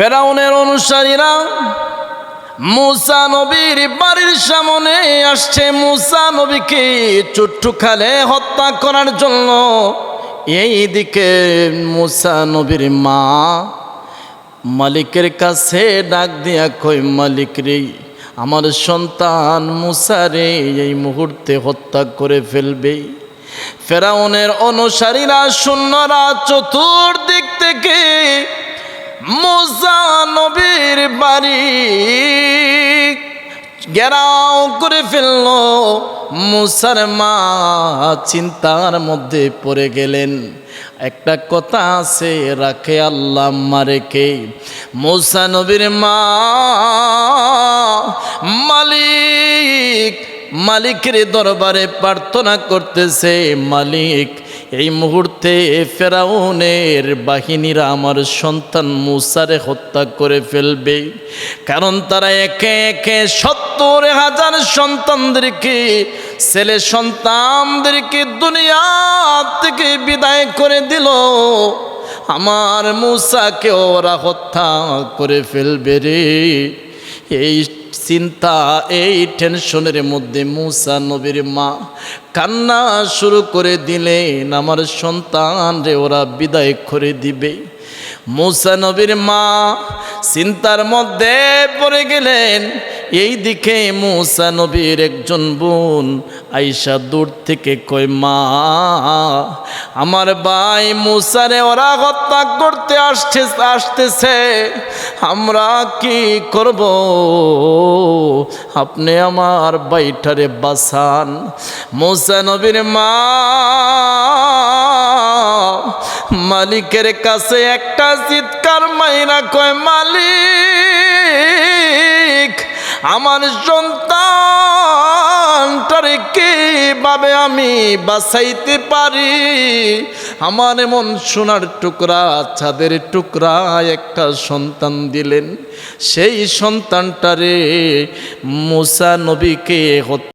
ফেরাউনের অনুসারীরা মুসা নবীর বাড়ির সামনে আসছে। মুসা নবীকে চুট্টু খালে হত্যা করার জন্য এই দিকে মুসা নবীর মা মালিকের কাছে ডাক দিয়া কই মালিক রে, আমার সন্তান মুসারে এই মুহূর্তে হত্যা করে ফেলবে। ফেরাউনের অনুসারীরা শূন্যরা চতুর্দিক থেকে মুসা নবীর বাড়ি। গেরাও করে ফেলল মুসার মা, চিন্তার মধ্যে পড়ে গেলেন। একটা কথা আছে, রাখে আল্লাহ মারেকে মুসা নবীর মা, মালিক, মালিকের দরবারে প্রার্থনা করতেছে, মালিক এই মুহূর্তে ফেরাউনের বাহিনীরা আমার সন্তান মুসারে হত্যা করে ফেলবে। কারণ তারা একে একে সত্তর হাজার সন্তানদেরকে, ছেলে সন্তানদেরকে দুনিয়া থেকে বিদায় করে দিল। আমার মুসাকে ওরা হত্যা করে ফেলবে রে। এই চিন্তা, এই টেনশনের মধ্যে মূসা নবীর মা কান্না শুরু করে দিলেন, আমার সন্তান রে, ওরা বিদায় করে দিবে। মূসা নবীর মা চিন্তার মধ্যে পড়ে গেলেন এই দিকে মুসা নবীর একজন বোন আইসা দূর থেকে কয়, মা, আমার ভাই মুসারে ওরা হত্যা করতে আসছে, আসতেছে। আমরা কি করব? আপনি আমার বাইটারে বাসান মুসা নবীর মা, মালিকের কাছে একটা চিৎকার মাইরা কয়, মালিক আমার সন্তানটারে কীভাবে আমি বাঁচাইতে পারি? আমার এমন সোনার টুকরা, ছাদের টুকরা একটা সন্তান দিলেন। সেই সন্তানটারে মুসা নবীকে হত্যা